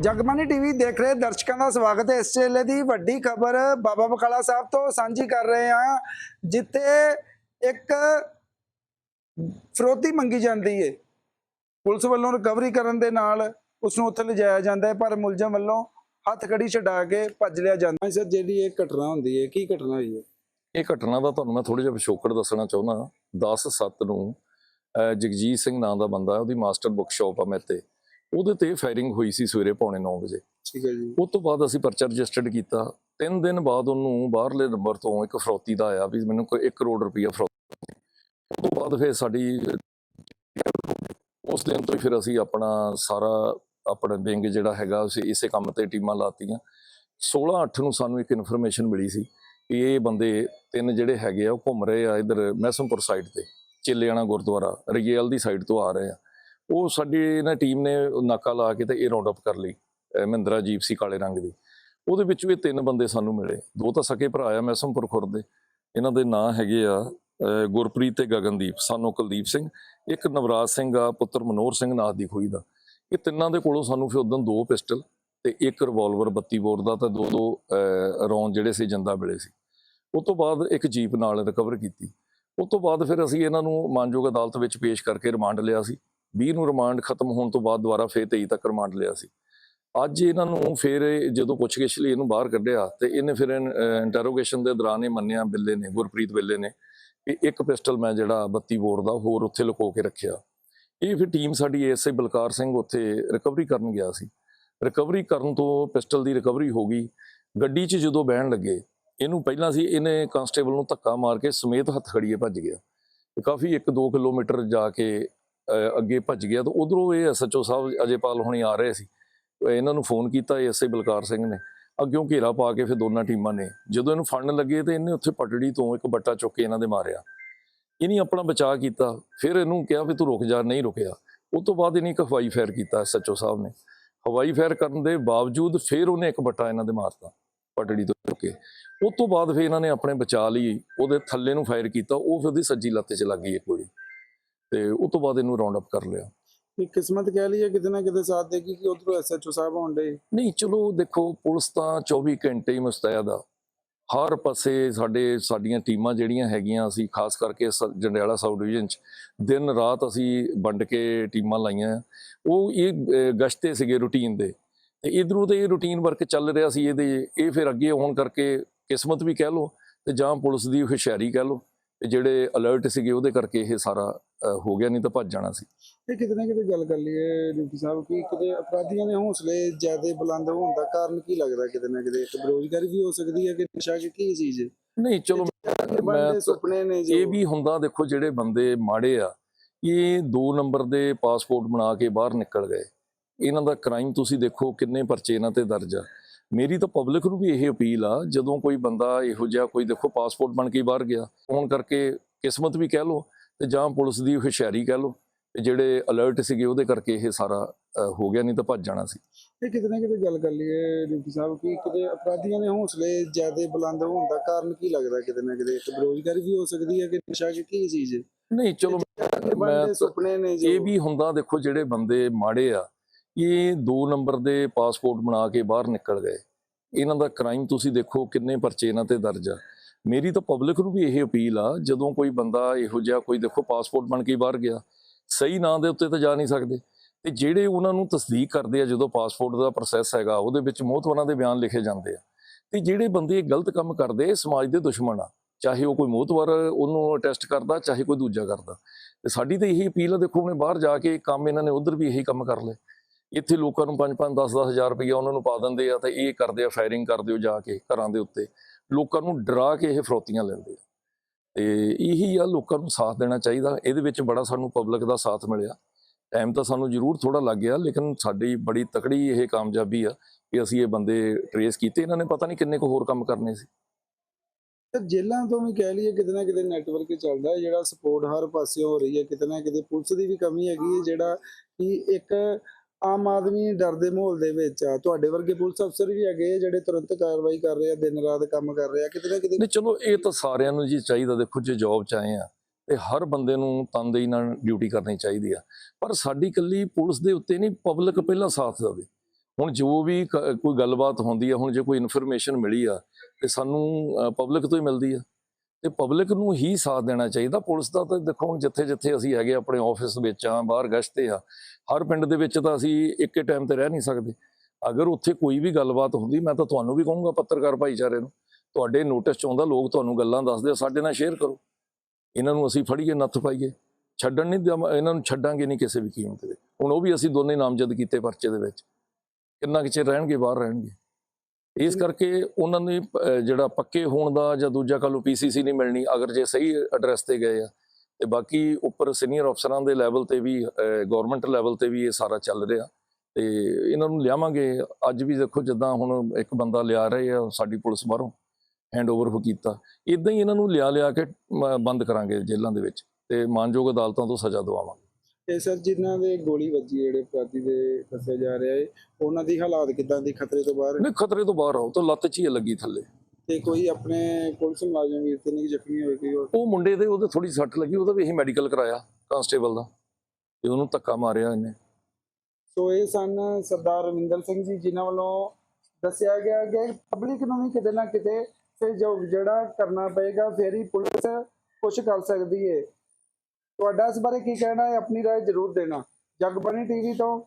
Jagbani TV ਦੇਖ ਰਹੇ ਦਰਸ਼ਕਾਂ ਦਾ ਸਵਾਗਤ ਹੈ। ਇਸ ਵੇਲੇ ਦੀ ਵੱਡੀ ਖਬਰ ਬਾਬਾ ਬਕਾਲਾ ਸਾਹਿਬ ਤੋਂ ਸਾਂਝੀ ਕਰ ਰਹੇ ਹਾਂ ਜਿੱਥੇ ਇੱਕ ਫਰੋਤੀ ਮੰਗੀ ਜਾਂਦੀ ਹੈ ਪੁਲਿਸ ਵੱਲੋਂ ਰਿਕਵਰੀ ਕਰਨ ਦੇ ਨਾਲ ਉਸ ਨੂੰ ਉੱਥੇ ਲਿਜਾਇਆ ਜਾਂਦਾ ਹੈ ਪਰ ਮੁਲਜ਼ਮ ਵੱਲੋਂ ਹੱਥ ਕੜੀ ਛਡਾ ਕੇ ਭੱਜ ਲਿਆ ਜਾਂਦਾ ਹੈ। ਸਰ ਜਿਹੜੀ ਇਹ ਘਟਨਾ ਹੁੰਦੀ ਹੈ ਕੀ ਘਟਨਾ ਹੋਈ ਹੈ ਇਹ ਘਟਨਾ ਦਾ ਤੁਹਾਨੂੰ ਮੈਂ ਥੋੜਾ ਜਿਹਾ ਪਿਛੋਕੜ ਦੱਸਣਾ ਚਾਹੁੰਦਾ 10/7 ਨੂੰ ਅਹ ਜਗਜੀਤ ਸਿੰਘ ਨਾਂ ਦਾ ਬੰਦਾ ਉਹਦੀ ਮਾਸਟਰ ਬੁੱਕ ਸ਼ਾਪ ਆ ਮੈਤੇ ਉਹਦੇ ਤੇ ਫਾਇਰਿੰਗ ਹੋਈ ਸੀ ਸਵੇਰੇ ਪੌਣੇ 9 ਵਜੇ। ਠੀਕ ਹੈ ਜੀ। ਉਸ ਤੋਂ ਬਾਅਦ ਅਸੀਂ ਪਰਚਾ ਰਜਿਸਟਰਡ ਕੀਤਾ। ਤਿੰਨ ਦਿਨ ਬਾਅਦ ਉਹਨੂੰ ਬਾਹਰਲੇ ਨੰਬਰ ਤੋਂ ਇੱਕ ਫਰੌਤੀ ਦਾ ਆਇਆ ਵੀ ਮੈਨੂੰ ਕੋਈ 1 ਕਰੋੜ ਰੁਪਈਆ ਫਰੌਤੀ ਉਸ ਤੋਂ ਬਾਅਦ ਫਿਰ ਸਾਡੀ ਉਸ ਦਿਨ ਤੋਂ ਫਿਰ ਅਸੀਂ ਆਪਣਾ ਸਾਰਾ ਆਪਣਾ ਵਿੰਗ ਜਿਹੜਾ ਹੈਗਾ ਅਸੀਂ ਇਸੇ ਕੰਮ ਤੇ ਟੀਮਾਂ ਲਾਤੀਆਂ। 16/8 ਨੂੰ ਸਾਨੂੰ ਇੱਕ ਇਨਫੋਰਮੇਸ਼ਨ ਮਿਲੀ ਸੀ ਕਿ ਇਹ ਬੰਦੇ ਤਿੰਨ ਜਿਹੜੇ ਹੈਗੇ ਆ ਉਹ ਘੁੰਮ ਰਹੇ ਆ ਇਧਰ ਮੈਸਮਪੁਰ ਸਾਈਡ ਤੇ ਚਿੱਲਿਆਣਾ ਗੁਰਦੁਆਰਾ ਰਗੇਲ ਦੀ ਸਾਈਡ ਤੋਂ ਆ ਰਹੇ ਆ। ਉਹ ਸਾਡੀ ਇਹਨਾਂ ਟੀਮ ਨੇ ਨਾਕਾ ਲਾ ਕੇ ਤੇ ਇਹ ਰਾਉਂਡ ਅਪ ਕਰ ਲਈ ਮਹਿੰਦਰਾ ਜੀਪ ਸੀ ਕਾਲੇ ਰੰਗ ਦੀ। ਉਹਦੇ ਵਿੱਚ ਵੀ ਤਿੰਨ ਬੰਦੇ ਸਾਨੂੰ ਮਿਲੇ। ਦੋ ਤਾਂ ਸਕੇ ਭਰਾ ਆ ਮੈਸਮਪੁਰ ਖੁਰਦ ਦੇ। ਇਹਨਾਂ ਦੇ ਨਾਂ ਹੈਗੇ ਆ ਗੁਰਪ੍ਰੀਤ ਤੇ ਗਗਨਦੀਪ। ਸਾਨੂੰ ਕੁਲਦੀਪ ਸਿੰਘ, ਇੱਕ ਨਵਰਾਜ ਸਿੰਘ ਆ, ਪੁੱਤਰ ਮਨੋਰ ਸਿੰਘ ਨਾਥ ਦੀ ਖੋਈ ਦਾ। ਇਹ ਤਿੰਨਾਂ ਦੇ ਕੋਲੋਂ ਸਾਨੂੰ ਫਿਰ ਉਦੋਂ ਦੋ ਪਿਸਟਲ ਤੇ ਇੱਕ ਰਿਵਾਲਵਰ 32 ਬੋਰ ਦਾ ਤੇ ਦੋ ਦੋ ਰੌਂਦ ਜਿਹੜੇ ਸੀ ਜੰਦਾ ਮਿਲੇ ਸੀ। ਉਸ ਤੋਂ ਬਾਅਦ ਇੱਕ ਜੀਪ ਨਾਲ ਰਿਕਵਰ ਕੀਤੀ। ਉਸ ਤੋਂ ਬਾਅਦ ਫਿਰ ਅਸੀਂ ਇਹਨਾਂ ਨੂੰ ਮਾਨਯੋਗ ਅਦਾਲਤ ਵਿੱਚ ਪੇਸ਼ ਕਰਕੇ ਰਿਮਾਂਡ ਲਿਆ ਸੀ। 20 ਨੂੰ ਰਿਮਾਂਡ ਖਤਮ ਹੋਣ ਤੋਂ ਬਾਅਦ ਦੁਬਾਰਾ ਫੇਰ 23 ਤੱਕ ਰਿਮਾਂਡ ਲਿਆ ਸੀ। ਅੱਜ ਇਹਨਾਂ ਨੂੰ ਫਿਰ ਜਦੋਂ ਪੁੱਛਗਿੱਛ ਲਈ ਇਹਨੂੰ ਬਾਹਰ ਕੱਢਿਆ ਤੇ ਇਹਨੇ ਫਿਰ ਇੰਟਰੋਗੇਸ਼ਨ ਦੇ ਦੌਰਾਨ ਇਹ ਮੰਨਿਆ ਬਿੱਲੇ ਨੇ, ਗੁਰਪ੍ਰੀਤ ਬਿੱਲੇ ਨੇ ਕਿ ਇੱਕ ਪਿਸਟਲ ਮੈਂ ਜਿਹੜਾ 32 ਬੋਰ ਦਾ ਹੋਰ ਉੱਥੇ ਲੁਕੋ ਕੇ ਰੱਖਿਆ। ਇਹ ਫਿਰ ਟੀਮ ਸਾਡੀ ਐਸਏ ਬਲਕਾਰ ਸਿੰਘ ਉੱਥੇ ਰਿਕਵਰੀ ਕਰਨ ਗਿਆ ਸੀ। ਰਿਕਵਰੀ ਕਰਨ ਤੋਂ ਪਿਸਟਲ ਦੀ ਰਿਕਵਰੀ ਹੋ ਗਈ। ਗੱਡੀ 'ਚ ਜਦੋਂ ਬਹਿਣ ਲੱਗੇ, ਇਹਨੂੰ ਪਹਿਲਾਂ ਸੀ ਇਹਨੇ ਕਾਂਸਟੇਬਲ ਨੂੰ ਧੱਕਾ ਮਾਰ ਕੇ ਸਮੇਤ ਹੱਥ ਖੜੀਏ ਭੱਜ ਗਿਆ। ਕਾਫੀ 1-2 ਕਿਲੋਮੀਟਰ ਜਾ ਕੇ ਅੱਗੇ ਭੱਜ ਗਿਆ ਤਾਂ ਉਧਰੋਂ ਇਹ ਐਸਐਚਓ ਸਾਹਿਬ ਅਜੇਪਾਲ ਹੁਣੀ ਆ ਰਹੇ ਸੀ। ਇਹਨਾਂ ਨੂੰ ਫੋਨ ਕੀਤਾ ਐਸਏ ਬਲਕਾਰ ਸਿੰਘ ਨੇ। ਅੱਗਿਓਂ ਘੇਰਾ ਪਾ ਕੇ ਫਿਰ ਦੋਨਾਂ ਟੀਮਾਂ ਨੇ। ਜਦੋਂ ਇਹਨੂੰ ਫੜਨ ਲੱਗੇ ਤੇ ਇਹਨੇ ਉੱਥੇ ਪਟੜੀ ਤੋਂ ਇੱਕ ਬੱਟਾ ਚੁੱਕ ਕੇ ਇਹਨਾਂ ਦੇ ਮਾਰਿਆ। ਇਹਨੇ ਆਪਣਾ ਬਚਾਅ ਕੀਤਾ। ਫਿਰ ਇਹਨੂੰ ਕਿਹਾ ਵੀ ਤੂੰ ਰੁਕ ਜਾ, ਨਹੀਂ ਰੁਕਿਆ। ਉਸ ਤੋਂ ਬਾਅਦ ਇਹਨੇ ਇੱਕ ਹਵਾਈ ਫਾਇਰ ਕੀਤਾ ਐਸਐਚਓ ਸਾਹਿਬ ਨੇ। ਹਵਾਈ ਫਾਇਰ ਕਰਨ ਦੇ ਬਾਵਜੂਦ ਫਿਰ ਉਹਨੇ ਇੱਕ ਬੱਟਾ ਇਹਨਾਂ ਦੇ ਮਾਰਤਾ, ਪਟੜੀ ਤੋਂ ਚੁੱਕ ਕੇ। ਉਸ ਤੋਂ ਬਾਅਦ ਫਿਰ ਇਹਨਾਂ ਨੇ ਆਪਣੇ ਬਚਾਅ ਲਈ ਉਹਦੇ ਥੱਲੇ ਨੂੰ ਫਾਇਰ ਕੀਤਾ। ਉਹ ਫਿਰ ਉਹਦੀ ਸੱਜੀ ਲੱਤ 'ਚ ਲੱਗ ਗਈ ਇੱਕ ਗੋਲੀ। ਤੇ ਉਸ ਤੋਂ ਬਾਅਦ ਇਹਨੂੰ ਰਾਉਂਡ ਅਪ ਕਰ ਲਿਆ। ਇਹ ਕਿਸਮਤ ਕਹਿ ਲਈਏ ਕਿਤੇ ਨਾ ਕਿਤੇ ਸਾਥ ਦੇਗੀ ਕਿ ਉਧਰੋਂ ਐਸਐਚਓ ਸਾਹਿਬ ਆਉਂਦੇ ਨਹੀਂ ਚਲੋ ਦੇਖੋ ਪੁਲਿਸ ਤਾਂ 24 ਘੰਟੇ ਹੀ ਮੁਸਤੈਦ ਆ। ਹਰ ਪਾਸੇ ਸਾਡੇ ਸਾਡੀਆਂ ਟੀਮਾਂ ਜਿਹੜੀਆਂ ਹੈਗੀਆਂ ਅਸੀਂ ਖਾਸ ਕਰਕੇ ਜੰਡਿਆਲਾ ਸਾਊਥ ਡਿਵੀਜ਼ਨ ਚ ਦਿਨ ਰਾਤ ਅਸੀਂ ਵੰਡ ਕੇ ਟੀਮਾਂ ਲਾਈਆਂ। ਉਹ ਇਹ ਗਸ਼ਤੇ ਸੀਗੇ ਰੂਟੀਨ ਦੇ। ਤੇ ਇਧਰੋਂ ਤੇ ਇਹ ਰੂਟੀਨ ਵਰਕ ਚੱਲ ਰਿਹਾ ਸੀ ਇਹਦੇ ਇਹ ਫਿਰ ਅੱਗੇ ਹੋਣ ਕਰਕੇ ਕਿਸਮਤ ਵੀ ਕਹਿ ਲਓ ਤੇ ਜਾਂ ਪੁਲਿਸ ਦੀ ਹੁਸ਼ਿਆਰੀ ਕਹਿ ਲਓ। ਤੇ ਜਿਹੜੇ ਅਲਰਟ ਸੀਗੇ ਉਹਦੇ ਕਰਕੇ ਇਹ ਸਾਰਾ ਹੋ ਗਿਆ ਨਹੀਂ ਤਾਂ ਭੱਜ ਜਾਣਾ ਸੀ। ਇਹ ਕਿਤੇ ਨਾ ਕਿਤੇ ਗੱਲ ਕਰ ਲਈਏ ਡਿਪਟੀ ਸਾਹਿਬ ਕਿ ਕਿਤੇ ਅਪਰਾਧੀਆਂ ਦੇ ਹੌਸਲੇ ਜ਼ਿਆਦਾ ਬੁਲੰਦ ਹੋਣ ਦਾ ਕਾਰਨ ਕੀ ਲੱਗਦਾ ਕਿਤੇ ਨਾ ਕਿਤੇ? ਇੱਕ ਬੇਰੁਜ਼ਗਾਰੀ ਵੀ ਹੋ ਸਕਦੀ ਹੈ ਕਿ ਨਸ਼ਾ ਕਿ ਕੀ ਚੀਜ਼? ਹੈ ਨਹੀਂ ਚਲੋ ਮੈਂ ਸੁਪਨੇ ਨੇ ਜੋ ਇਹ ਵੀ ਹੁੰਦਾ ਦੇਖੋ ਜਿਹੜੇ ਬੰਦੇ ਮਾੜੇ ਆ ਇਹ ਦੋ ਨੰਬਰ ਦੇ ਪਾਸਪੋਰਟ ਬਣਾ ਕੇ ਬਾਹਰ ਨਿਕਲ ਗਏ। ਇਹਨਾਂ ਦਾ ਕ੍ਰਾਈਮ ਤੁਸੀਂ ਦੇਖੋ ਕਿੰਨੇ ਪਰਚੇ ਇਹਨਾਂ ਤੇ ਦਰਜ ਆ। ਮੇਰੀ ਤਾਂ ਪਬਲਿਕ ਨੂੰ ਵੀ ਇਹ ਅਪੀਲ ਆ ਜਦੋਂ ਕੋਈ ਬੰਦਾ ਇਹੋ ਜਿਹਾ ਕੋਈ ਦੇਖੋ ਪਾਸਪੋਰਟ ਬਣ ਕੇ ਬਾਹਰ ਗਿਆ ਫੋਨ ਕਰਕੇ ਕਿਸਮਤ ਵੀ ਕਹਿ ਲਓ ਤੇ ਜਾਂ ਪੁਲਿਸ ਦੀ ਹੁਸ਼ਿਆਰੀ ਕਹਿ ਤੇ ਜਿਹੜੇ ਅਲਰਟ ਸੀਗੇ ਉਹਦੇ ਕਰਕੇ ਇਹ ਸਾਰਾ ਹੋ ਗਿਆ ਨਹੀਂ ਤਾਂ ਭੱਜ ਜਾਣਾ ਸੀ। ਇਹ ਕਿਤੇ ਨਾ ਕਿਤੇ ਗੱਲ ਕਰ ਲਈਏ ਡਿਪਟੀ ਸਾਹਿਬ ਕਿ ਕਿਤੇ ਅਪਰਾਧੀਆਂ ਦੇ ਹੌਸਲੇ ਜ਼ਿਆਦਾ ਬੁਲੰਦ ਹੋਣ ਦਾ ਕਾਰਨ ਕੀ ਲੱਗਦਾ ਕਿਤੇ ਨਾ ਕਿਤੇ? ਇੱਕ ਬੇਰੁਜ਼ਗਾਰੀ ਵੀ ਹੋ ਸਕਦੀ ਹੈ ਕਿ ਨਸ਼ਾ ਕਿ ਕੀ ਚੀਜ਼ ਨਹੀਂ ਚਲੋ ਮੈਂ ਸੁਪਨੇ ਨੇ ਜੋ ਇਹ ਵੀ ਹੁੰਦਾ ਦੇਖੋ ਜਿਹੜੇ ਬੰਦੇ ਮਾੜੇ ਆ ਇਹ ਦੋ ਨੰਬਰ ਦੇ ਪਾਸਪੋਰਟ ਬਣਾ ਕੇ ਬਾਹਰ ਨਿਕਲ ਗਏ। ਇਹਨਾਂ ਦਾ ਕ੍ਰਾਈਮ ਤੁਸੀਂ ਦੇਖੋ ਕਿੰਨੇ ਪਰਚੇ ਇਹਨਾਂ ਤੇ ਦਰਜ ਆ। ਮੇਰੀ ਤਾਂ ਪਬਲਿਕ ਨੂੰ ਵੀ ਇਹ ਅਪੀਲ ਆ, ਜਦੋਂ ਕੋਈ ਬੰਦਾ ਇਹੋ ਜਿਹਾ ਕੋਈ ਦੇਖੋ ਪਾਸਪੋਰਟ ਬਣ ਕੇ ਬਾਹਰ ਗਿਆ, ਸਹੀ ਨਾਂ ਦੇ ਉੱਤੇ ਤਾਂ ਜਾ ਨਹੀਂ ਸਕਦੇ। ਤੇ ਜਿਹੜੇ ਉਹਨਾਂ ਨੂੰ ਤਸਦੀਕ ਕਰਦੇ ਆ ਜਦੋਂ ਪਾਸਪੋਰਟ ਦਾ ਪ੍ਰੋਸੈਸ ਹੈਗਾ, ਉਹਦੇ ਵਿੱਚ ਮੋਹਤਵਰਾਂ ਦੇ ਬਿਆਨ ਲਿਖੇ ਜਾਂਦੇ ਆ। ਤੇ ਜਿਹੜੇ ਬੰਦੇ ਇਹ ਗਲਤ ਕੰਮ ਕਰਦੇ, ਇਹ ਸਮਾਜ ਦੇ ਦੁਸ਼ਮਣ ਆ। ਚਾਹੇ ਉਹ ਕੋਈ ਮੋਹਤਵਰ ਉਹਨੂੰ ਅਟੈਸਟ ਕਰਦਾ, ਚਾਹੇ ਕੋਈ ਦੂਜਾ ਕਰਦਾ। ਤੇ ਸਾਡੀ ਤਾਂ ਇਹੀ ਅਪੀਲ ਆ, ਦੇਖੋ ਉਹਨੇ ਬਾਹਰ ਜਾ ਕੇ ਕੰਮ ਇਹਨਾਂ ਨੇ ਉਧਰ ਵੀ ਇਹੀ ਕੰਮ ਕਰ ਲਏ। ਇੱਥੇ ਲੋਕਾਂ ਨੂੰ 5-5 10-10 ਹਜ਼ਾਰ ਰੁਪਈਆ ਉਹਨਾਂ ਨੂੰ ਪਾ ਦਿੰਦੇ ਆ ਤੇ ਇਹ ਕਰਦੇ ਆ ਫਾਇਰਿੰਗ ਕਰਦੇ ਹੋ ਜਾ ਕੇ ਘਰਾਂ ਦੇ ਉੱਤੇ। ਲੋਕਾਂ ਨੂੰ ਡਰਾ ਕੇ ਇਹ ਫਰੋਤੀਆਂ ਲੈਂਦੇ ਆ। ਤੇ ਇਹੀ ਆ ਲੋਕਾਂ ਨੂੰ ਸਾਥ ਦੇਣਾ ਚਾਹੀਦਾ। ਇਹਦੇ ਵਿੱਚ ਬੜਾ ਸਾਨੂੰ ਪਬਲਿਕ ਦਾ ਸਾਥ ਮਿਲਿਆ। ਟਾਈਮ ਤਾਂ ਸਾਨੂੰ ਜ਼ਰੂਰ ਥੋੜਾ ਲੱਗ ਗਿਆ, ਲੇਕਿਨ ਸਾਡੀ ਬੜੀ ਤਕੜੀ ਇਹ ਕਾਮਯਾਬੀ ਆ ਕਿ ਅਸੀਂ ਇਹ ਬੰਦੇ ਟਰੇਸ ਕੀਤੇ। ਇਹਨਾਂ ਨੇ ਪਤਾ ਨਹੀਂ ਕਿੰਨੇ ਕੁ ਹੋਰ ਕੰਮ ਕਰਨੇ ਸੀ। ਤੇ ਜੇਲ੍ਹਾਂ ਤੋਂ ਵੀ ਕਹਿ ਲਈਏ ਕਿਤੇ ਨਾ ਕਿਤੇ ਨੈਟਵਰਕ ਚੱਲਦਾ ਹੈ। ਜਿਹੜਾ ਸਪੋਰਟ ਹਰ ਪਾਸੇ ਹੋ ਰਹੀ ਹੈ, ਕਿਤੇ ਨਾ ਕਿਤੇ ਪੁਲਿਸ ਦੀ ਵੀ ਕਮੀ ਹੈਗੀ ਹੈ, ਜਿਹੜਾ ਕਿ ਇੱਕ ਆਮ ਆਦਮੀ ਡਰ ਦੇ ਮਾਹੌਲ ਦੇ ਵਿੱਚ ਆ। ਤੁਹਾਡੇ ਵਰਗੇ ਪੁਲਿਸ ਅਫਸਰ ਵੀ ਹੈਗੇ ਆ ਜਿਹੜੇ ਤੁਰੰਤ ਕਾਰਵਾਈ ਕਰ ਰਹੇ ਆ, ਦਿਨ ਰਾਤ ਕੰਮ ਕਰ ਰਹੇ ਆ, ਕਿਤੇ ਨਾ ਕਿਤੇ ਨਹੀਂ, ਚਲੋ, ਇਹ ਤਾਂ ਸਾਰਿਆਂ ਨੂੰ ਜੀ ਚਾਹੀਦਾ। ਦੇਖੋ, ਜੇ ਜੌਬ ਚ ਆਏ ਆ, ਤੇ ਹਰ ਬੰਦੇ ਨੂੰ ਤਨਦੇਹੀ ਨਾਲ ਡਿਊਟੀ ਕਰਨੀ ਚਾਹੀਦੀ ਆ। ਪਰ ਸਾਡੀ ਕੱਲੀ ਪੁਲਿਸ ਦੇ ਉੱਤੇ ਨਹੀਂ ਪਬਲਿਕ ਪਹਿਲਾਂ ਸਾਥ ਦੇਵੇ। ਹੁਣ ਜੋ ਵੀ ਕੋਈ ਗੱਲਬਾਤ ਹੁੰਦੀ ਆ, ਹੁਣ ਜੇ ਕੋਈ ਇਨਫੋਰਮੇਸ਼ਨ ਮਿਲੀ ਆ, ਤੇ ਸਾਨੂੰ ਪਬਲਿਕ ਤੋਂ ਹੀ ਮਿਲਦੀ ਆ। ਤੇ ਪਬਲਿਕ ਨੂੰ ਹੀ ਸਾਥ ਦੇਣਾ ਚਾਹੀਦਾ। ਪੁਲਿਸ ਦਾ ਤਾਂ ਦੇਖੋ ਹੁਣ ਜਿੱਥੇ ਜਿੱਥੇ ਅਸੀਂ ਹੈਗੇ, ਆਪਣੇ ਆਫਿਸ ਵਿੱਚ ਆ ਬਾਹਰ ਗਸ਼ਤੇ ਆ ਹਰ ਪਿੰਡ ਦੇ ਵਿੱਚ ਤਾਂ ਅਸੀਂ ਇੱਕੇ ਟਾਈਮ ਤੇ ਰਹਿ ਨਹੀਂ ਸਕਦੇ। ਅਗਰ ਉੱਥੇ ਕੋਈ ਵੀ ਗੱਲਬਾਤ ਹੁੰਦੀ, ਮੈਂ ਤਾਂ ਤੁਹਾਨੂੰ ਵੀ ਕਹੂੰਗਾ ਪੱਤਰਕਾਰ ਭਾਈਚਾਰੇ ਨੂੰ, ਤੁਹਾਡੇ ਨੋਟਿਸ ਚ ਆਉਂਦਾ, ਲੋਕ ਤੁਹਾਨੂੰ ਗੱਲਾਂ ਦੱਸਦੇ ਆ, ਸਾਡੇ ਨਾਲ ਸ਼ੇਅਰ ਕਰੋ। ਇਹਨਾਂ ਨੂੰ ਅਸੀਂ ਫੜੀਏ, ਨੱਥ ਪਾਈਏ। ਛੱਡਣ ਨਹੀਂ ਇਹਨਾਂ ਨੂੰ ਛੱਡਾਂਗੇ ਨਹੀਂ ਕਿਸੇ ਵੀ ਕੀਮਤ ਤੇ ਹੁਣ ਉਹ ਵੀ ਅਸੀਂ ਦੋਨੇ ਨਾਮਜ਼ਦ ਕੀਤੇ ਪਰਚੇ ਦੇ ਵਿੱਚ। ਕਿੰਨਾ ਕੁ ਚਿਰ ਰਹਿਣਗੇ, ਬਾਹਰ ਰਹਿਣਗੇ। ਇਸ ਕਰਕੇ ਉਹਨਾਂ ਨੇ ਅਹ, ਜਿਹੜਾ ਪੱਕੇ ਹੋਣ ਦਾ ਜਾਂ ਦੂਜਾ ਕੱਲ ਨੂੰ ਪੀਸੀਸੀ ਨਹੀਂ ਮਿਲਣੀ ਅਗਰ ਜੇ ਸਹੀ ਐਡਰੈਸ ਤੇ ਗਏ ਆ ਤੇ ਬਾਕੀ ਉੱਪਰ ਸੀਨੀਅਰ ਅਫਸਰਾਂ ਦੇ ਲੈਵਲ ਤੇ ਵੀ ਗਵਰਨਮੈਂਟ ਲੈਵਲ ਤੇ ਵੀ ਇਹ ਸਾਰਾ ਚੱਲ ਰਿਹਾ। ਤੇ ਇਹਨਾਂ ਨੂੰ ਲਿਆਵਾਂਗੇ। ਅੱਜ ਵੀ ਦੇਖੋ ਜਿੱਦਾਂ ਹੁਣ ਇੱਕ ਬੰਦਾ ਲਿਆ ਰਹੇ ਆ ਸਾਡੀ ਪੁਲਿਸ ਬਾਹਰੋਂ ਹੈਂਡਓਵਰ ਕੀਤਾ। ਇਦਾਂ ਹੀ ਇਹਨਾਂ ਨੂੰ ਲਿਆ ਲਿਆ ਕੇ ਬੰਦ ਕਰਾਂਗੇ ਜੇਲ੍ਹਾਂ ਦੇ ਵਿੱਚ ਤੇ ਮਾਨਯੋਗ ਅਦਾਲਤਾਂ ਤੋਂ ਸਜ਼ਾ ਦਵਾਵਾਂਗੇ। ਤੇ ਸਰ ਜਿਨ੍ਹਾਂ ਦੇ ਗੋਲੀ ਵੱਜੀ ਜਿਹੜੇ ਅਪਰਾਧੀ ਦੇ ਦੱਸਿਆ ਜਾ ਰਿਹਾ ਹੈ ਉਹਨਾਂ ਦੀ ਹਾਲਾਤ ਕਿਦਾਂ ਦੀ ਖਤਰੇ ਤੋਂ ਬਾਹਰ? ਨਹੀਂ ਖਤਰੇ ਤੋਂ ਬਾਹਰ ਆਓ ਤਾਂ ਲੱਤ 'ਚ ਹੀ ਲੱਗੀ ਥੱਲੇ। ਤੇ ਕੋਈ ਆਪਣੇ ਪੁਲਿਸ ਮੁਲਾਜ਼ਮ ਵੀਰ ਤੇ ਨਹੀਂ ਜ਼ਖਮੀ ਹੋਏ ਕੋਈ ਹੋਰ? ਉਹ ਮੁੰਡੇ ਦੇ ਉਹਦੇ ਥੋੜੀ ਸੱਟ ਲੱਗੀ ਉਹਦਾ ਵੀ ਅਸੀਂ ਮੈਡੀਕਲ ਕਰਾਇਆ ਕਾਂਸਟੇਬਲ ਦਾ। ਤੇ ਉਹਨੂੰ ਧੱਕਾ ਮਾਰਿਆ ਇਹਨੇ। ਸੋ ਇਹ ਸਨ ਸਰਦਾਰ ਰਵਿੰਦਰ ਸਿੰਘ ਜੀ ਜਿਨ੍ਹਾਂ ਵੱਲੋਂ ਦੱਸਿਆ ਗਿਆ ਕਿ ਪਬਲਿਕ ਨੂੰ ਵੀ ਕਿਤੇ ਨਾ ਕਿਤੇ ਜੋ ਜਿਹੜਾ ਕਰਨਾ ਪਏਗਾ ਫਿਰ ਹੀ ਪੁਲਿਸ ਕੁਝ ਕਰ ਸਕਦੀ ਹੈ। ਤੁਹਾਡਾ ਇਸ ਬਾਰੇ ਕੀ ਕਹਿਣਾ ਹੈ ਆਪਣੀ رائے ਜ਼ਰੂਰ ਦੇਣਾ ਜਗਬਾਣੀ ਟੀਵੀ ਤੋਂ